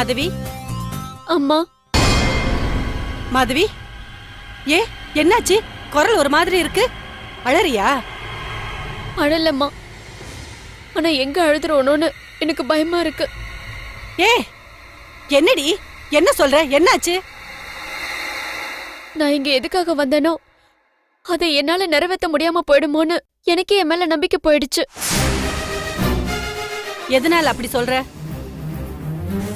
மாதவி? அம்மா. மாதவி? ஏ என்னாச்சு? குரல் ஒரு மாதிரி இருக்கு. அழறியா? அழலம்மா. ஆனா எங்க அழுதுறோனோன்னு எனக்கு பயமா இருக்கு. ஏ என்னடி? என்ன சொல்ற? என்னாச்சு? நான் இங்க எதுக்காக வந்தேனோ அதை என்னால நிறைவேற்ற முடியாம போயிடுமோன்னு எனக்கே என் மேல நம்பிக்கை போயிடுச்சு. எதனால அப்படி சொல்ற?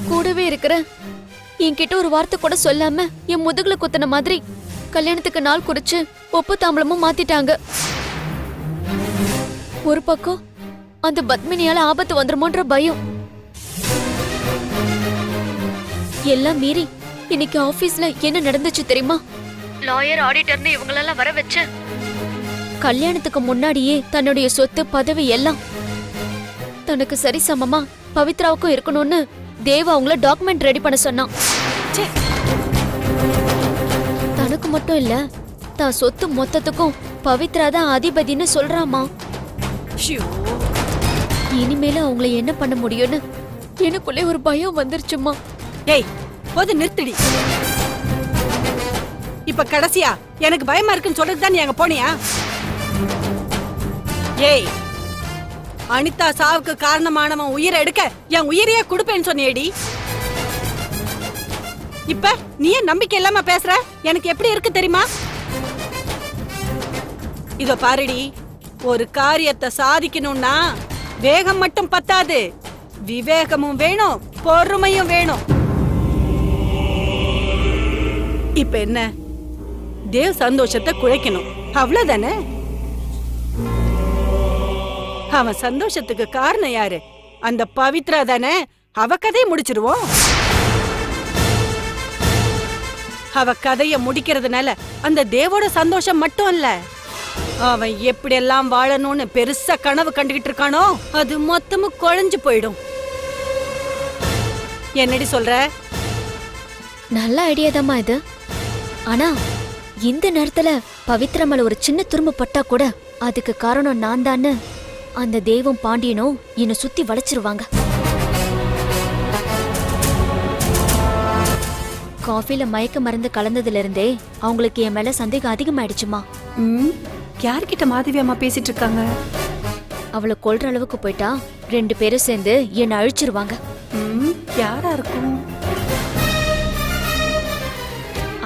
கூடவே இருக்கிற என்கிட்ட ஒரு வார்த்தை கூட சொல்லாம என் முதுகுல குத்துன மாதிரி கல்யாணத்துக்கு நாள் குறிச்சு ஒப்பு தாம்பளமும் மாத்திட்டாங்க. ஒரு பக்கம் அந்த பத்மினியால ஆபத்து வந்துருமோன்ற பயம். எல்லாம் மீறி இன்னைக்கு ஆபீஸ்ல என்ன நடந்துச்சு தெரியுமா? லாயர் ஆடிட்டர்னு இவங்களெல்லாம் வர வச்சு. கல்யாணத்துக்கு முன்னாடியே தன்னுடைய சொத்து பதவி எல்லாம் தனக்கு சரிசமமா பவித்ராவுக்கும் இருக்கணும்னு தேவ அவங்கள டாக்குமெண்ட் ரெடி பண்ண சொன்னான். ச்சே. தனக்கு மட்டும் இல்ல தான் சொத்து மொத்தத்துக்கும் பவித்ரா தான் அதிபதின்னு சொல்றாமா இனிமேல அவங்கள என்ன பண்ண முடியும்னு எனக்குள்ளே ஒரு பயம் வந்துருச்சுமா ஏய் போது நிறுத்திடி. இப்ப கடைசியா எனக்கு பயமா இருக்குன்னு சொல்றது தான் நீ அங்க போனியா? ஏய் அனிதா சாவுக்கு காரணமானவன் உயிரை எடுக்க என் உயிரையே கொடுப்பேன்னு சொன்னேடி இப்ப நீ ஏன் நம்பிக்கை இல்லாம பேசுற? எனக்கு எப்படி இருக்கு தெரியுமா? இத பாருடி ஒரு காரியத்தை சாதிக்கணும்னா வேகம் மட்டும் பத்தாது. விவேகமும் வேணும் பொறுமையும் வேணும். இப்ப என்ன? தேவ் சந்தோஷத்தை குழைக்கணும் அவ்வளவுதானே? அவன் சந்தோஷத்துக்கு காரணம் யாரு? அந்த பவித்ரா தானே? அவ கதையை முடிச்சிருவோம். அவ கதைய முடிக்கிறதுனால அந்த தேவோட சந்தோஷம் மட்டும் இல்ல. அவன் எப்படியெல்லாம் வாழணும்னு பெருசா கனவு கண்டுகிட்டு இருக்கானோ அது மொத்தமும் குழஞ்சு போயிடும். என்னடி சொல்ற? நல்ல ஐடியா தாம்மா இது. ஆனா இந்த நேரத்துல பவித்ரா ஒரு சின்ன துரும்பு பட்டா கூட அதுக்கு காரணம் நான் தான்னு அந்த தெய்வம் பாண்டியனும் என்னை சுத்தி வளைச்சிருவாங்க. காஃபில மயக்க மருந்து கலந்ததுல இருந்தே அவங்களுக்கு என் மேல சந்தேகம் அதிகமாயிடுச்சுமா. ம் யார்கிட்ட மாதவி அம்மா பேசிட்டு இருக்காங்க அவளை கொல்ற அளவுக்கு போயிட்டா ரெண்டு பேரும் சேர்ந்து என்னை அழிச்சிருவாங்க. ம் யாரா இருக்கும்?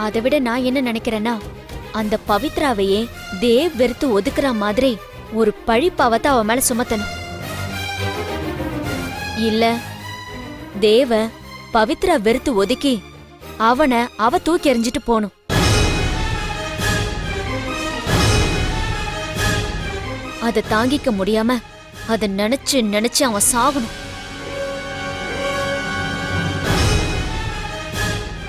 அதை விட நான் என்ன நினைக்கிறேன்னா அந்த பவித்ராவையே தேவ் வெறுத்து ஒதுக்குற மாதிரி ஒரு பழி பாவத்தை அவன் மேல சுமத்தணும். இல்ல தேவ பவித்ரா வெறுத்து ஒதுக்கி அவனை அவ தூக்கி எறிஞ்சிட்டு போனும் அதை தாங்கிக்க முடியாம அதை நினைச்சு நினைச்சு அவன் சாகணும்.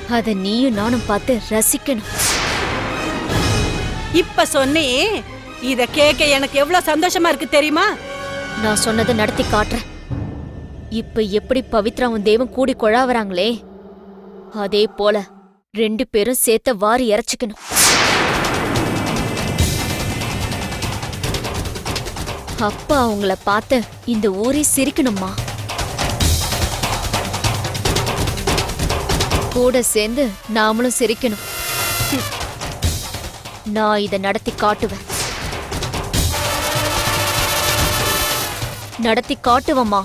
அத நீயும் நானும் பார்த்து ரசிக்கணும். இப்ப சொன்னே இத கேட்க எனக்கு எவ்வளவு சந்தோஷமா இருக்கு தெரியுமா? நான் சொன்னதை நடத்தி காட்டுறேன். இப்ப எப்படி பவித்ராவும் தேவன் கூடி கொழாவறாங்களே அதே போல ரெண்டு பேரும் சேர்த்த வாரி இறைச்சிக்கணும். அப்பா அவங்கள பார்த்து இந்த ஊரே சிரிக்கணுமா கூட சேர்ந்து நாமளும் சிரிக்கணும். நான் இதை நடத்தி காட்டுவேன். நடத்தி காட்டுவம்மா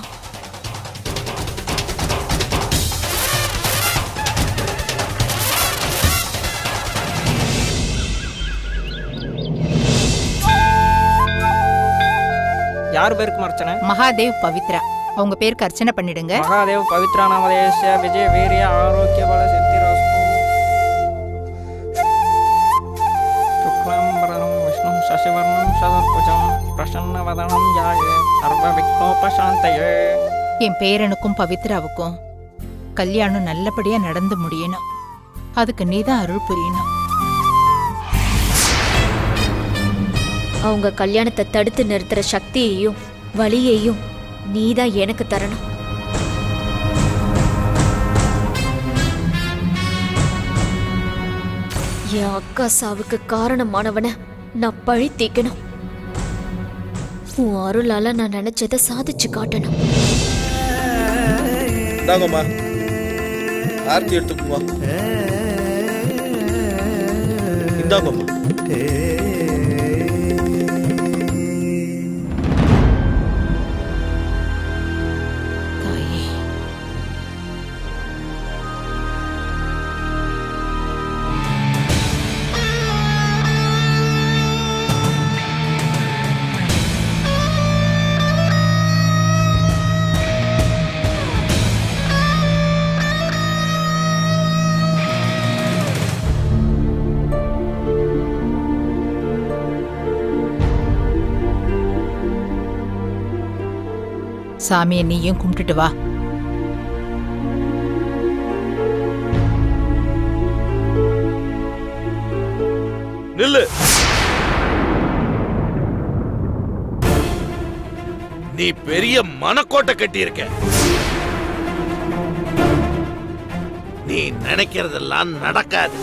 யார் பேருக்கு அர்ச்சனை மகாதேவ் பவித்ரா. அவங்க பேருக்கு அர்ச்சனை பண்ணிடுங்க. மகாதேவ் பவித்ரா நாமதேச விஜய வீரிய ஆரோக்கிய பல சித்திரஸ்து சுக்லாம்பரம் விஷ்ணு சசிவர்ணம் சதுர்புஜம் பிரசன்னவதனம் ஜாய சர்வ விக்னோபசாந்தயே என் பேரனுக்கும் பவித்ராவுக்கும் கல்யாணம் நல்லபடியா நடந்து முடியணும். அதுக்கு நீதான் அருள் புரியணும். அவங்க கல்யாணத்தை தடுத்து நிறுத்துற சக்தியையும் வலியையும் நீதான் எனக்கு தரணும். என் அக்கா சாவுக்கு காரணமானவன நான் பழி தீக்கணும் உன் அருளால நான் நினைச்சதை சாதிச்சு காட்டணும். இந்தாங்கம்மா. ஆர்த்தி எடுத்துக்குமா. வா இந்தாங்கம்மா. சாமியை நீயும் கும்பிட்டுட்டு வா. நில்லு. நீ பெரிய மனக்கோட்டை கட்டியிருக்க. நீ நினைக்கிறதெல்லாம் நடக்காது.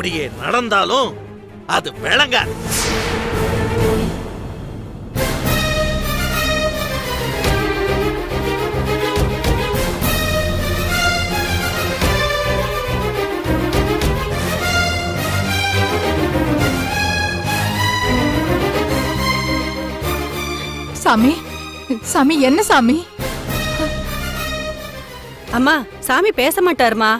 அப்படியே நடந்தாலும் அது விளங்காது. சாமி சாமி என்ன சாமி? அம்மா சாமி பேச மாட்டாருமா?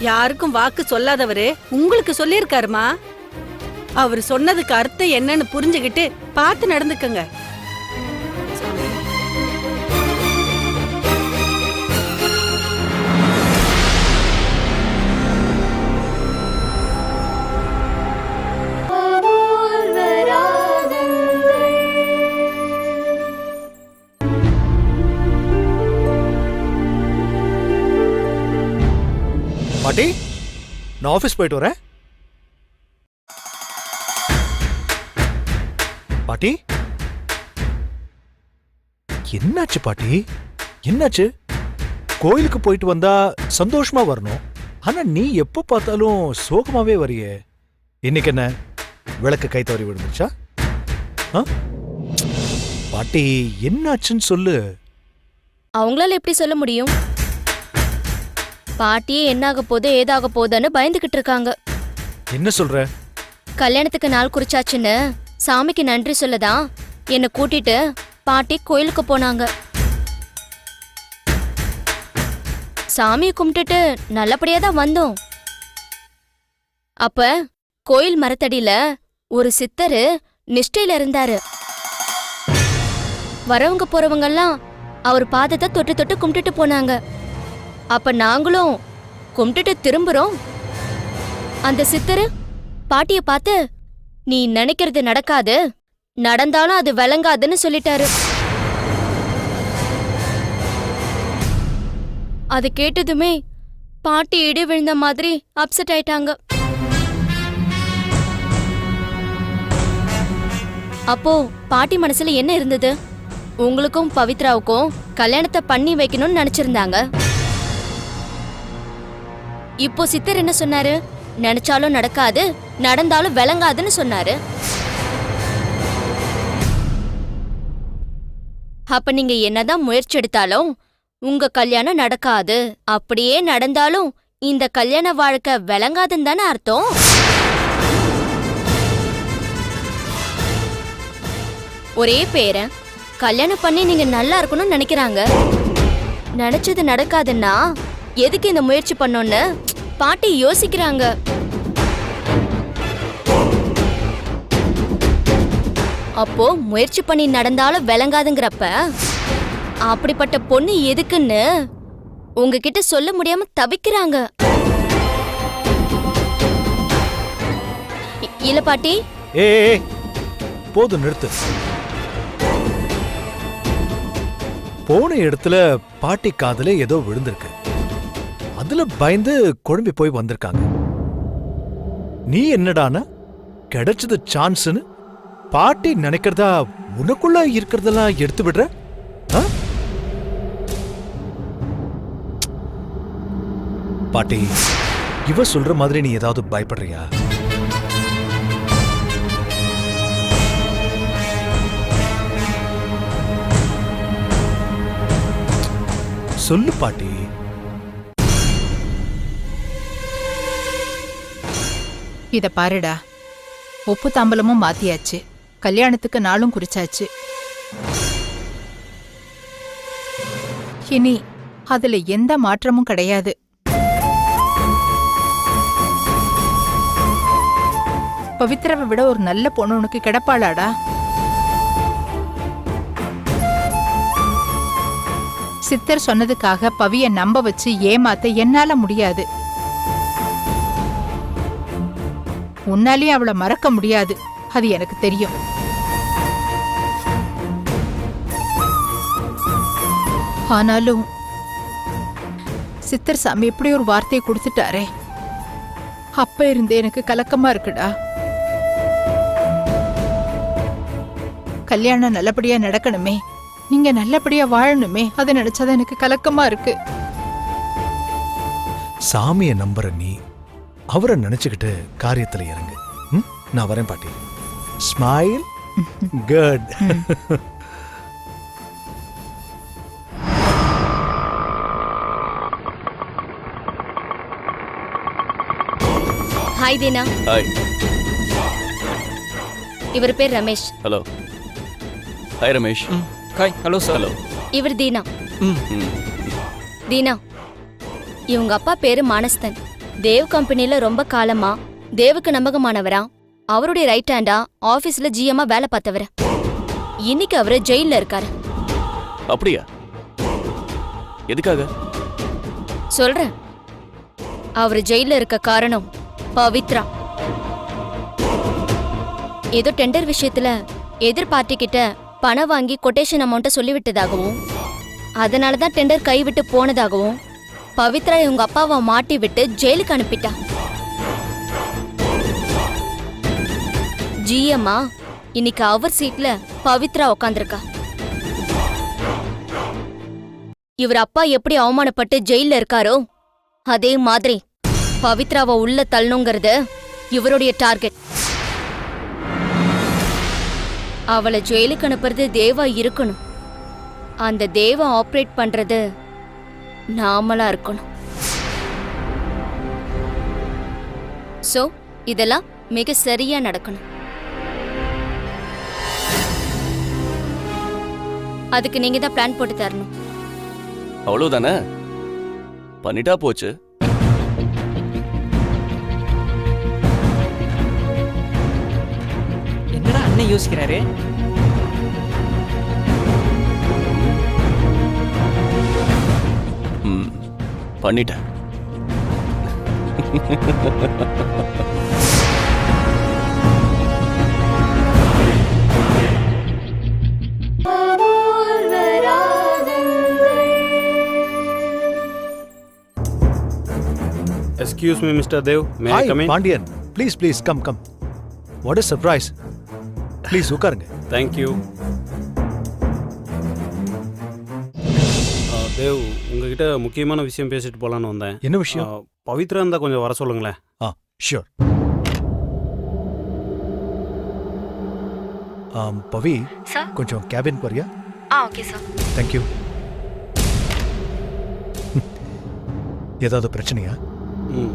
யாருக்கும் வாக்கு சொல்லாதவரு உங்களுக்கு சொல்லியிருக்காருமா? அவர் சொன்னதுக்கு அர்த்தம் என்னன்னு புரிஞ்சுகிட்டு பார்த்து நடந்துக்கங்க. பாட்டி நான் ஆஃபீஸ் போயிட்டு வரேன். பாட்டி என்னாச்சு பாட்டி? என்னாச்சு? கோயிலுக்கு போயிட்டு வந்தா சந்தோஷமா வரணும். ஆனா நீ எப்ப பார்த்தாலும் சோகமாவே வரியே. இன்னைக்கு என்ன? விளக்கு கை தவறி விழுந்துச்சா ஆ? பாட்டி என்னாச்சுன்னு சொல்லு. அவங்களால எப்படி சொல்ல முடியும்? பாட்டியே என்னாக போதோ ஏதாக போதோன்னு பயந்துகிட்டு இருக்காங்க. என்ன சொல்ற? கல்யாணத்துக்கு நாள் குறிச்சாச்சுன்னு சாமிக்கு நன்றி சொல்லதான் என்னை கூட்டிட்டு பாட்டி கோயிலுக்கு போனாங்க. சாமியை கும்பிட்டுட்டு நல்லபடியா தான் வந்தோம். அப்ப கோயில் மரத்தடியில ஒரு சித்தரு நிஷ்டையில இருந்தாரு. வரவங்க போறவங்கெல்லாம் அவர் பாதத்தை தொட்டு தொட்டு கும்பிட்டுட்டு போனாங்க. அப்ப நாங்களும் கும்பிட்டுட்டு திரும்புறோம். அந்த சித்தரு பாட்டிய பார்த்து நீ நினைக்கிறது நடக்காது. நடந்தாலும் அது விளங்காதுன்னு சொல்லிட்டாரு. அது கேட்டதுமே பாட்டி இடி விழுந்த மாதிரி அப்செட் ஆயிட்டாங்க. அப்போ பாட்டி மனசுல என்ன இருந்தது? உங்களுக்கும் பவித்ராவுக்கும் கல்யாணத்தை பண்ணி வைக்கணும்னு நினைச்சிருந்தாங்க. இப்போ சித்தர் என்ன சொன்னாரு? நினைச்சாலும் நடக்காது நடந்தாலும் விளங்காதுன்னு சொன்னாரு. அப்ப நீங்க என்னதான் முயற்சி எடுத்தாலும் உங்க கல்யாணம் நடக்காது அப்படியே நடந்தாலும் இந்த கல்யாண வாழ்க்கை விளங்காதுன்னு தானே அர்த்தம்? ஒரே பேரன் கல்யாணம் பண்ணி நீங்க நல்லா இருக்கணும்னு நினைக்கிறாங்க. நினைச்சது நடக்காதுன்னா எதுக்கு இந்த முயற்சி பண்ணோன்னு பாட்டி யோசிக்கிறாங்க. அப்போ முயற்சி பண்ணி நடந்தாலும் விளங்காதுங்கிறப்ப அப்படிப்பட்ட பொண்ணு எதுக்குன்னு உங்ககிட்ட சொல்ல முடியாம தவிக்கிறாங்க. இல்ல பாட்டி. ஏ போதும் நிறுத்து. போன இடத்துல பாட்டி காதல ஏதோ விழுந்திருக்கு. அதுல பயந்து குழம்பி போய் வந்திருக்காங்க. நீ என்னடானா? கிடைச்சது சான்ஸ்னு பாட்டி நினைக்கிறதா உனக்குள்ள இருக்கிறதெல்லாம் எடுத்து விடுற? பாட்டி இவ சொல்ற மாதிரி நீ ஏதாவது பயப்படுறியா? சொல்லு பாட்டி. இத பாருடா. உப்பு தாம்பலமும் மாத்தியாச்சு. கல்யாணத்துக்கு நாளும் குறிச்சாச்சு இனி அதுல எந்த மாற்றமும் கிடையாது. பவித்ராவை விட ஒரு நல்ல பொண்ணு உனக்கு கிடப்பாளாடா? சித்தர் சொன்னதுக்காக பவிய நம்ப வச்சு ஏமாத்த என்னால முடியாது. உன்னாலே அவளை மறக்க முடியாது. அது எனக்கு தெரியும். ஆனாலும் சித்தர் சாமி எப்படி ஒரு வார்த்தையை கொடுத்துட்டாரே. அப்ப இருந்தே எனக்கு கலக்கமா இருக்குடா. கல்யாணம் நல்லபடியா நடக்கணுமே. நீங்க நல்லபடியா வாழணுமே. அதை நினைச்சாதான் எனக்கு கலக்கமா இருக்கு. சாமிய நம்புற நீ அவரை நினைச்சுக்கிட்டு காரியத்துல இறங்கு. ம்? நான் வரேன் பாட்டி. Smile good hi Deena hi இவர் பேர் Ramesh. Hello hi Ramesh hi hello sir hello இவர் தீனா. ம். ம். தீனா. இவங்க அப்பா பேரு மானஸ்தன். தேவ் கம்பெனில ரொம்ப காலமா தேவுக்கு நம்பகமானவரா? அவருடைய ரைட் ஹேண்டா ஆபீஸ்ல ஜிஎம்மா வேலை பார்த்தவர். இன்னைக்கு அவரு ஜெயில்ல இருக்காரு. அப்படியா? எதுக்காக? சொல்றேன். அவர் ஜெயில்ல இருக்க காரணம் பவித்ரா. ஏதோ டெண்டர் விஷயத்துல எதிர் பார்ட்டி கிட்ட பணம் வாங்கி கொட்டேஷன் அமௌண்ட்டை சொல்லிவிட்டதாகவும் அதனால தான் டெண்டர் கைவிட்டு போனதாகவும் பவித்ரா இவங்க அப்பாவை மாட்டி விட்டு ஜெயிலுக்கு அனுப்பிட்டா. ஜிஎம்மா இன்னைக்கு அவர் சீட்ல பவித்ரா உட்காந்துருக்கா இவர் அப்பா எப்படி அவமானப்பட்டு ஜெயில இருக்காரோ அதே மாதிரி பவித்ராவை உள்ள தள்ளணுங்கிறது இவருடைய டார்கெட். அவளை ஜெயிலுக்கு அனுப்புறது தேவா இருக்கணும். அந்த தேவா ஆப்ரேட் பண்றது நாமளா இருக்கணும். சோ இதெல்லாம் மிக சரியா நடக்கணும். அதுக்கு நீங்க தான் பிளான் போட்டு தரணும். அவ்வளவுதானே? பண்ணிட்டா போச்சு. என்னடா அண்ணன் யோசிக்கிறாரு? பண்ணிட்டேன் Excuse me, Mr. Dev. May I hi come in? Pandian please please come come what is surprise please உட்காருங்க Thank you. தேவ் உங்ககிட்ட முக்கியமான விஷயம் பேசிட்டு போலான்னு வந்தேன். என்ன விஷயம்? பவித்ரா இருந்தா கொஞ்சம் வர சொல்லுங்களேன். Ah sure Pavi sir? கொஞ்சம் கேபின் வரியா ஆ ஓகே சார் தேங்க்யூ ஏதாவது பிரச்சனையா? ம்.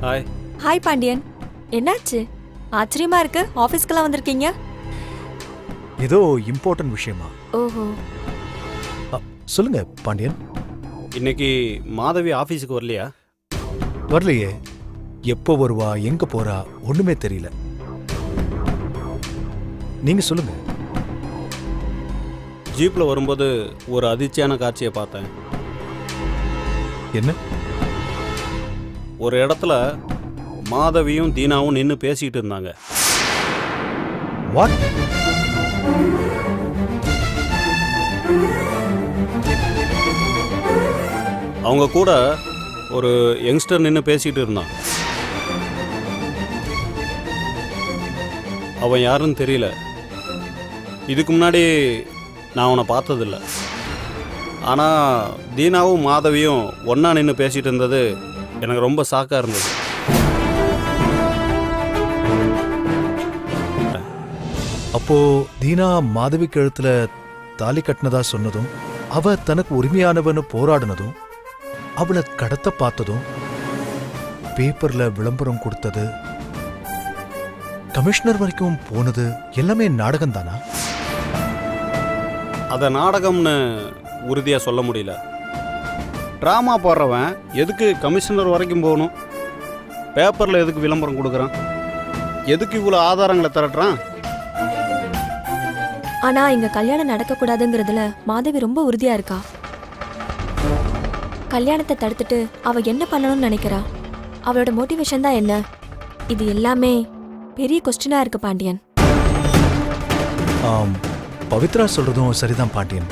Hi hi Pandian. என்னாச்சு? ஆச்சரியமா இருக்கு. ஆபீஸ்க்கெல்லாம் வந்திருக்கீங்க? ஏதோ இம்பார்ட்டன்ட் விஷயமா? ஓஹோ. சொல்லுங்க பாண்டியன். இன்னைக்கு மாதவி ஆஃபீஸுக்கு வரலையா? வரலையே. எப்போ வருவா எங்க போறா ஒண்ணுமே தெரியல. நீங்க சொல்லுங்க. ஜீப்பில் வரும்போது ஒரு அதிர்ச்சியான காட்சியை பார்த்தேன். என்ன? ஒரு இடத்துல மாதவியும் தீனாவும் நின்று பேசிக்கிட்டு இருந்தாங்க. வாட் அவங்க கூட ஒரு யங்ஸ்டர் நின்று பேசிக்கிட்டு இருந்தான். அவன் யாருன்னு தெரியல. இதுக்கு முன்னாடி நான் அவனை பார்த்ததில்ல. ஆனால் தீனாவும் மாதவியும் ஒன்றா நின்று பேசிகிட்டு இருந்தது எனக்கு ரொம்ப சாக்காக இருந்தது. அப்போ தீனா மாதவி கழுத்துல தாலி கட்டினதா சொன்னதும் அவ தனக்கு உரிமையானவன்னு போராடினதும் அவளை கடத்த பார்த்ததும் பேப்பர்ல விளம்பரம் கொடுத்தது கமிஷனர் வரைக்கும் போனது எல்லாமே நாடகம் தானா அதை நாடகம்னு உறுதியாக சொல்ல முடியல. ட்ராமா போடுறவன் எதுக்கு கமிஷனர் வரைக்கும் போகணும்? பேப்பரில் எதுக்கு விளம்பரம் கொடுக்குறான்? எதுக்கு இவ்வளோ ஆதாரங்களை திரட்டுறான்? ஆனா இங்க கல்யாணம் நடக்க கூடாதுங்கிறதுல மாதவி ரொம்ப உறுதியா இருக்கா? கல்யாணத்தை தடுத்துட்டு அவ என்ன பண்ணணும்னு நினைக்கிறா? அவளோட மோட்டிவேஷன் தான் என்ன? இது எல்லாமே பெரிய கொஸ்டினா இருக்கு பாண்டியன். ஆம் பவித்ரா சொல்றதும் சரிதான் பாண்டியன்.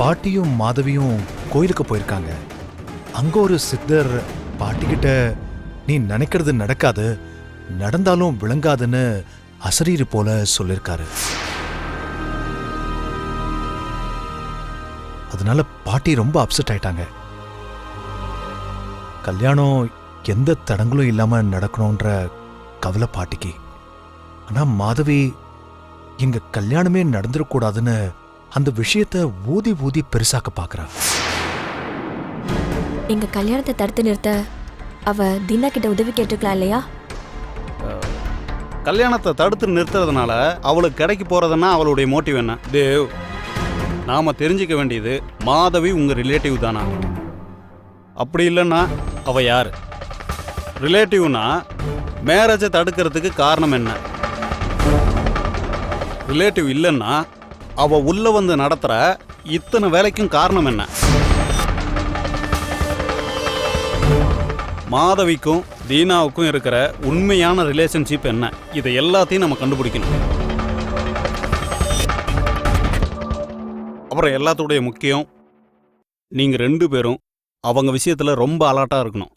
பாட்டியும் மாதவியும் கோயிலுக்கு போயிருக்காங்க. அங்க ஒரு சித்தர் பாட்டிக்கிட்ட நீ நினைக்கிறது நடக்காது நடந்தாலும் விளங்காதுன்னு அசரீர் போல சொல்லிருக்காரு. அதனால பாட்டி ரொம்ப அப்செட் ஆயிட்டாங்க. கல்யாணம் எந்த தடங்களும் இல்லாம நடக்கணும்ன்ற கவலை பாட்டிக்கு. ஆனா மாதவி எங்க கல்யாணமே நடந்துடக்கூடாதுன்னு அந்த விஷயத்த ஊதி ஊதி பெருசாக்க பாக்குறா. எங்க கல்யாணத்தை தடுத்து நிறுத்த அவ தினா கிட்ட உதவி கேட்டுக்கலாம் இல்லையா? கல்யாணத்தை தடுத்து நிறுத்துறதுனால அவளுக்கு கிடைக்க போகிறதுன்னா அவளுடைய மோட்டிவ் என்ன? தேவ் நாம் தெரிஞ்சுக்க வேண்டியது மாதவி உங்கள் ரிலேட்டிவ் தானா? அப்படி இல்லைன்னா அவ யார்? ரிலேட்டிவ்னா மேரேஜை தடுக்கிறதுக்கு காரணம் என்ன? ரிலேட்டிவ் இல்லைன்னா அவ உள்ள வந்து நடத்துகிற இத்தனை வேலைக்கும் காரணம் என்ன? மாதவிக்கும் தீனாவுக்கும் இருக்கிற உண்மையான ரிலேஷன்ஷிப் என்ன? இதை எல்லாத்தையும் நம்ம கண்டுபிடிக்கணும். அப்புறம் எல்லாத்தோடைய முக்கியம் நீங்கள் ரெண்டு பேரும் அவங்க விஷயத்தில் ரொம்ப அலர்ட்டாக இருக்கணும்.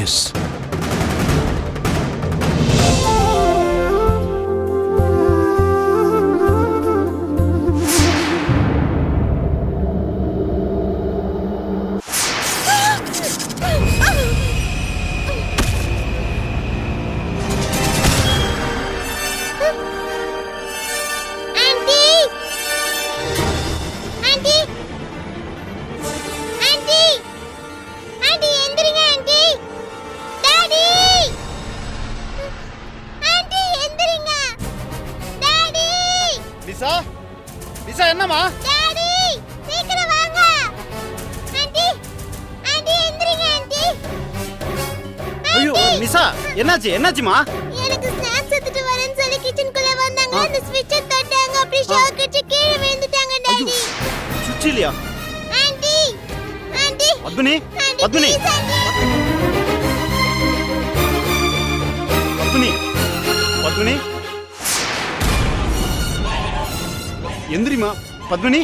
எஸ் நிசா என்னாச்சு? என்னாச்சுமா? எனக்கு ஸ்நாக்ஸ் எடுத்துட்டு வரேன்னு சொல்லி கிச்சனுக்குள்ள வந்தாங்க அந்த ஸ்விட்சை தட்டாங்க. அப்படியே ஷாக் அடிச்சு கீழே விழுந்துட்டாங்க டாடி சுவிட்ச் இல்லையா ஆண்டி ஆண்டி. பத்மினி பத்மினி பத்மினி பத்மினி. எந்திரிமா பத்மினி.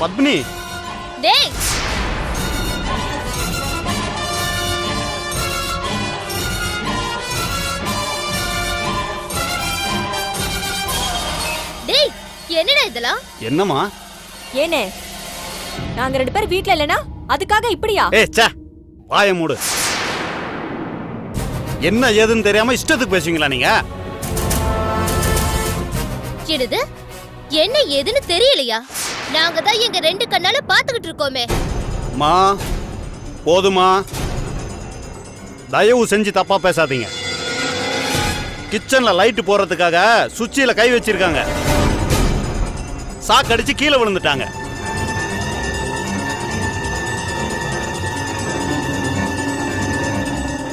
பத்மினி. டேய் என்னடா இதெல்லாம்? என்னம்மா? ஏனே நாங்க ரெண்டு பேரும் வீட்ல இல்லனா அதுக்காக இப்படியா? ஏ சே வாய மூடு. என்ன ஏதுன்னு தெரியாம இஷ்டத்துக்கு பேசுவீங்களா நீங்க? என்னது? என்ன ஏதுன்னு தெரியலையா? நாங்க தான் எங்க ரெண்டு கண்ணால பாத்துக்கிட்டு இருக்கோமே. மா போதுமா. தயவு செஞ்சு தப்பா பேசாதீங்க. கிச்சன்ல லைட் போறதுக்காக சுவிட்சில கை வச்சிருக்காங்க. சாக்கடிச்சு கீழே விழுந்துட்டாங்க.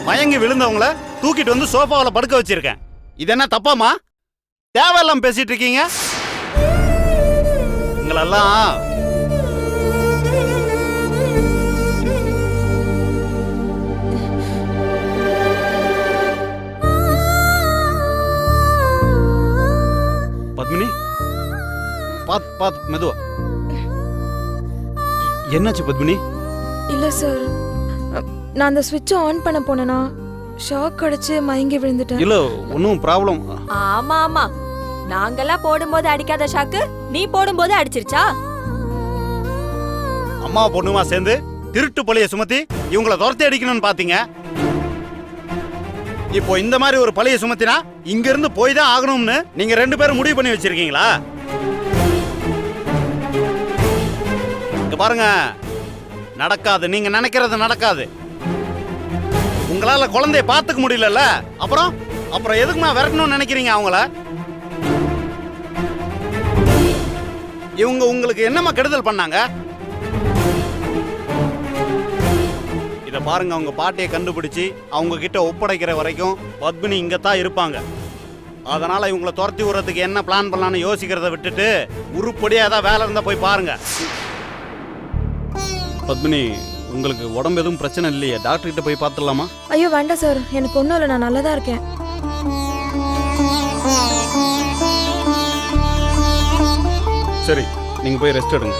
மயங்கி விழுந்தவங்கள தூக்கிட்டு வந்து சோஃபாவில் படுக்க வச்சிருக்கேன். இது என்ன தப்பாமா தேவையில்லாம பேசிட்டு இருக்கீங்க? உங்களெல்லாம் பத்மினி? பாத் பாத் மெதுவா. என்னாச்சு பத்மினி? இல்ல சார் நான் அந்த ஸ்விட்சை ஆன் பண்ண போனேனா ஷாக் அடிச்சு மயங்கி விழுந்துட்டேன். இல்ல ஒன்றும் ப்ராப்ளம் ஆமா ஆமா. நாங்கெல்லாம் போடும்போது அடிக்காத ஷாக்கு நீ போடும்போது அடிச்சிருச்சா? அம்மா பொண்ணுமா சேர்ந்து திருட்டு பழிய சுமத்தி இவங்கள துரத்தி அடிக்கணும்னு பாத்தீங்க. இப்போ இந்த மாதிரி ஒரு பழைய சுமத்தினா இங்க இருந்து போய் தான் ஆகணும்னு நீங்க ரெண்டு பேரும் முடிவு பண்ணி வச்சிருக்கீங்களா? இங்க பாருங்க. நடக்காது. நீங்க நினைக்கிறது நடக்காது. உங்களால குழந்தைய பார்த்துக்க முடியலல்ல? அப்புறம்? அப்புறம் எதுக்குமா விரட்டணும்னு நினைக்கிறீங்க அவங்கள? இவங்க உங்களுக்கு என்னம்மா கெடுதல் பண்ணாங்க? இத பாருங்க அவங்க பாட்டியை கண்டுபிடிச்சு அவங்க கிட்ட ஒப்படைக்கிற வரைக்கும் பத்மினி இங்க தான் இருப்பாங்க. அதனால இவங்கள துரத்தி விடுறதுக்கு என்ன பிளான் பண்ணலாம்னு யோசிக்கிறத விட்டுட்டு உருப்படியா ஏதாவது வேலை இருந்தா போய் பாருங்க. பத்மினி உங்களுக்கு உடம்பு எதுவும் பிரச்சனை இல்லையே? டாக்டர் கிட்ட போய் பார்த்துடலாமா? ஐயோ வேண்டாம் சார். எனக்கு ஒன்றும் இல்லை நான் நல்லா தான் இருக்கேன். சரி நீங்க போய் ரெஸ்ட் எடுங்க.